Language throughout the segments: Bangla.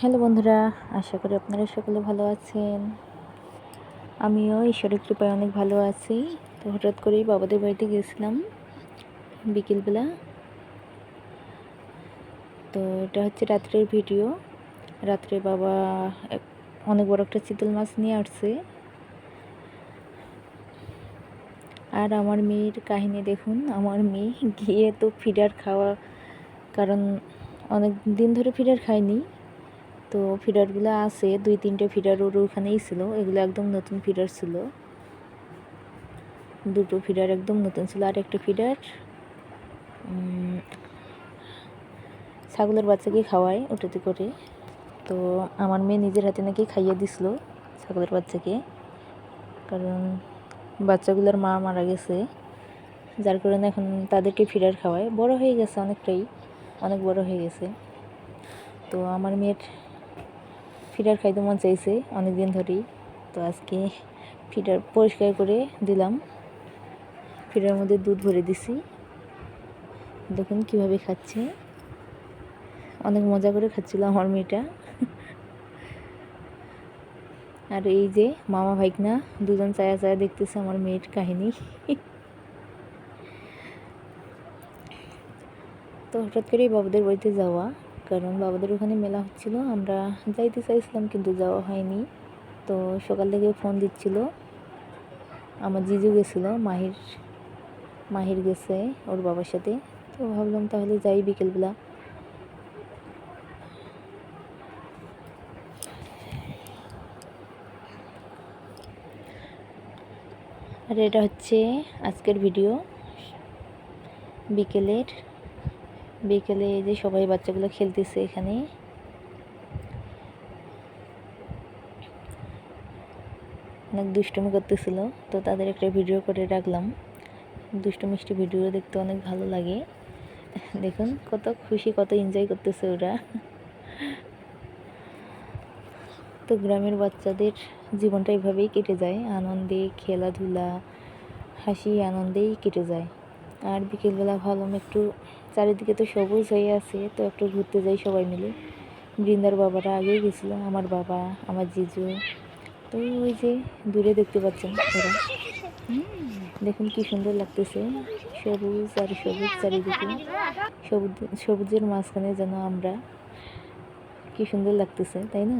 হ্যালো বন্ধুরা, আশা করি আপনারা সকলে ভালো আছেন। আমিও ঈশ্বরের কৃপায় অনেক ভালো আছি। তো হঠাৎ করেই বাবাদের বাড়িতে গেছিলাম বিকেলবেলা। তো এটা হচ্ছে রাত্রের ভিডিও। রাত্রে বাবা অনেক বড় একটা চিতল মাছ নিয়ে আসছে। আর আমার মেয়ের কাহিনী দেখুন, আমার মেয়ে গিয়ে তো ফিডার খাওয়া, কারণ অনেক দিন ধরে ফিডার খায়নি। তো ফিডারগুলো আছে, দুই তিনটে ফিডার ওর ওখানেই ছিল, এগুলো একদম নতুন ফিডার ছিল। দুটো ফিডার একদম নতুন ছিল, আর একটা ফিডার ছাগলের বাচ্চাকে খাওয়ায় ওটাতে করে। তো আমার মেয়ে নিজের হাতে নাকি খাইয়ে দিছিল ছাগলের বাচ্চাকে, কারণ বাচ্চাগুলোর মা মারা গেছে, যার কারণে এখন তাদেরকে ফিডার খাওয়ায়। বড় হয়ে গেছে অনেকটাই, অনেক বড় হয়ে গেছে। তো আমার মেয়ের ফিডার খাইতে মন চাইছে অনেক দিন ধরেই। তো আজকে ফিডার পরিষ্কার করে দিলাম। ফিডার মধ্যে দুধ ভরে দিছি। দেখুন কীভাবে খাচ্ছে। অনেক মজা করে খাচ্ছিল আমার মেয়েটা। আর এই যে মামা ভাইকনা দুজন চায়া চায়া দেখতেছে আমার মেয়ের কাহিনী। তো হঠাৎ করেই বাবুদের বাড়িতে যাওয়া। কারণ বাবাদের ওখানে মেলা হচ্ছিল। আমরা যাইতে চাইছিলাম কিন্তু যাওয়া হয়নি। তো সকাল থেকে ফোন দিচ্ছিল। আমার জিজু গেছিল, মাহির মাহির গেছে ওর বাবার সাথে। তো ভাবলাম তাহলে যাই বিকেলবেলা। আর এটা হচ্ছে আজকের ভিডিও। বিকেলের বিকেলে এই যে সবাই বাচ্চাগুলো খেলতেছে এখানে। অনেক দুষ্টুমি করতেছিল, তো তাদের একটা ভিডিও করে রাখলাম। দুষ্টু মিষ্টি ভিডিও দেখতে অনেক ভালো লাগে। দেখুন, কত খুশি, কত এনজয় করতেছে ওরা। তো গ্রামের বাচ্চাদের জীবনটা এভাবেই কেটে যায়। আনন্দে খেলাধুলা, হাসি আনন্দেই কেটে যায়। আর বিকেলবেলা ভাবলাম একটু চারিদিকে তো সবুজ হয়ে আছে, তো একটু ঘুরতে যাই সবাই মিলে। বৃন্দার বাবারা আগেই গেছিল, আমার বাবা, আমার জিজু। তো ওই যে দূরে দেখতে পাচ্ছেন ওরা। দেখুন কি সুন্দর লাগতেছে। সবুজ আর সবুজ চারিদিকে। সবুজ, সবুজের মাঝখানে যেন আমরা। কি সুন্দর লাগতেছে, তাই না?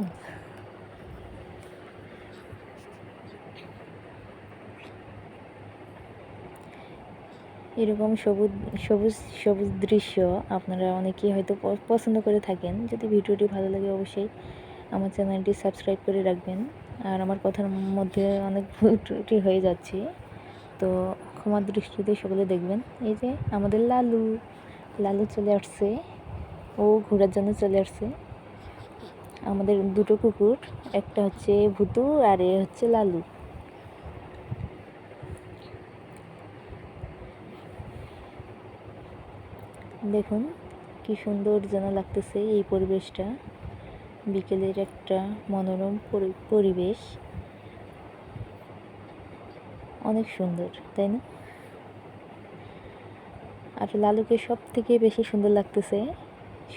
এরকম সবুজ সবুজ সবুজ দৃশ্য আপনারা অনেকেই হয়তো পছন্দ করে থাকেন। যদি ভিডিওটি ভালো লাগে অবশ্যই আমার চ্যানেলটি সাবস্ক্রাইব করে রাখবেন। আর আমার কথার মধ্যে অনেক ভুল ত্রুটি হয়ে যাচ্ছে, তো ক্ষমার দৃষ্টিতে সকলে দেখবেন। এই যে আমাদের লালু লালু চলে আসছে, ও ঘোরার জন্য চলে আসছে। আমাদের দুটো কুকুর, একটা হচ্ছে ভুতু আর এ হচ্ছে লালু। দেখুন, কি সুন্দর যেন লাগতেছে এই পরিবেশটা। বিকেলের একটা মনোরম পরি- পরিবেশ। অনেক সুন্দর, তাই না? আর লালুকে সব থেকে বেশি সুন্দর লাগতেছে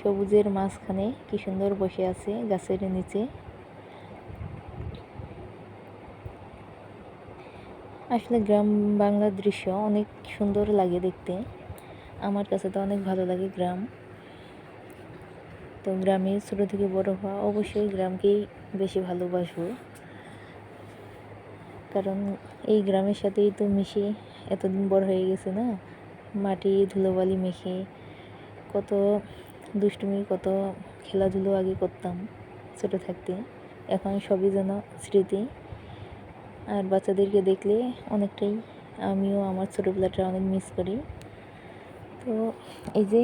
সবুজের মাঝখানে কি সুন্দর বসে আছে গাছের নিচে। আসলে গ্রাম বাংলার দৃশ্য অনেক সুন্দর লাগে দেখতে। আমার কাছে তো অনেক ভালো লাগে গ্রাম। তো গ্রামে ছোটো থেকে বড় হওয়া অবশ্যই গ্রামকেই বেশি ভালোবাসবো। কারণ এই গ্রামের সাথেই তো মিশে এতদিন বড় হয়ে গেছে না। মাটি, ধুলোবালি মেখে কত দুষ্টুমি, কত খেলাধুলো আগে করতাম ছোটো থাকতে। এখন সবই যেন স্মৃতি। আর বাচ্চাদেরকে দেখলে অনেকটাই আমিও আমার ছোটোবেলাটা অনেক মিস করি। তো এই যে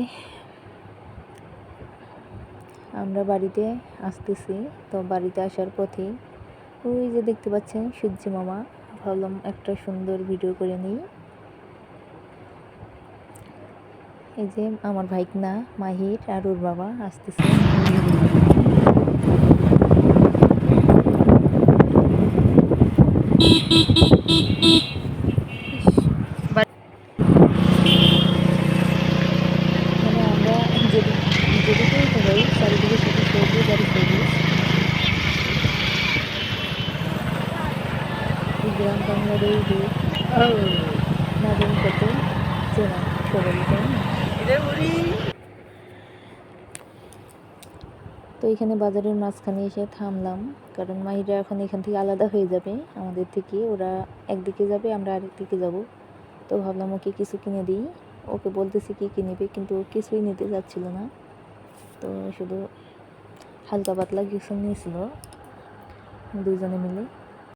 আমরা বাড়িতে আসতেছি, তো বাড়িতে আসার পথে ওই যে দেখতে পাচ্ছেন সূর্য মামা। ভাবলাম একটা সুন্দর ভিডিও করে নিই। এই যে আমার ভাইকনা, মাহির আর ওর বাবা আসতেছে মানে আমরা যেদিক যেদিকেই হই চারিদিকে শুধু সবুজ আর সবুজ আমাদের যে মাদন কত চেনা তো এখানে বাজারের মাঝখানে এসে থামলাম, কারণ মাহিরা এখন এখান থেকে আলাদা হয়ে যাবে আমাদের থেকে। ওরা একদিকে যাবে, আমরা আরেক দিকে যাব। তো ভাবলাম ওকে কিছু কিনে দিই। ওকে বলতেছি কি কি নেবে, কিন্তু ও কিছুই নিতে যাচ্ছিল না। তো শুধু হালকা পাতলা কিছু নিয়েছিল, দুজনে মিলে।